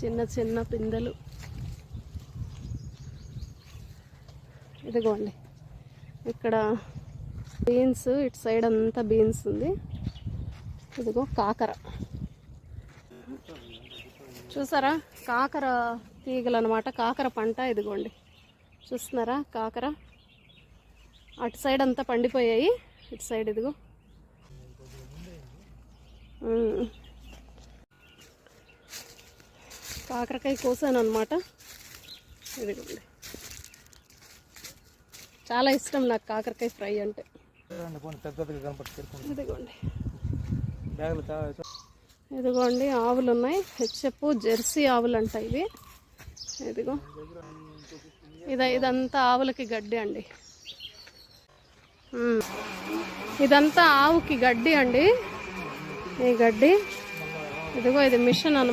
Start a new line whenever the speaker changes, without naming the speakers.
చిన్న చిన్న పిందెలు. ఇదిగోండి. ఇక్కడ బీన్స్ ఇటు సైడ్ అంతా బీన్స్ ఉంది. ఇదిగో కాకర. చూసారా? కాకర తీగలు అనమాట కాకర పంట ఇదిగోండి. చూస్తున్నారా? కాకర. అటు సైడ్ అంతా పండిపోయాయి. ఇటు సైడ్ ఇదిగో. కాకరకాయ కోసాను అనమాట ఇదిగోండి. చాలా ఇష్టం నాకు కాకరకాయ ఫ్రై అంటే. ఇదిగోండి. ఇదిగోండి ఆవులు ఉన్నాయి హెచ్ఎఫ్ జెర్సీ ఆవులు అంట ఇవి. ఇదిగో. ఇద ఇదంతా ఆవులకి గడ్డి అండి. ఇదంతా ఆవుకి గడ్డి అండి. ఈ గడ్డి. ఇదిగో ఇది మిషన్ అన్నమాట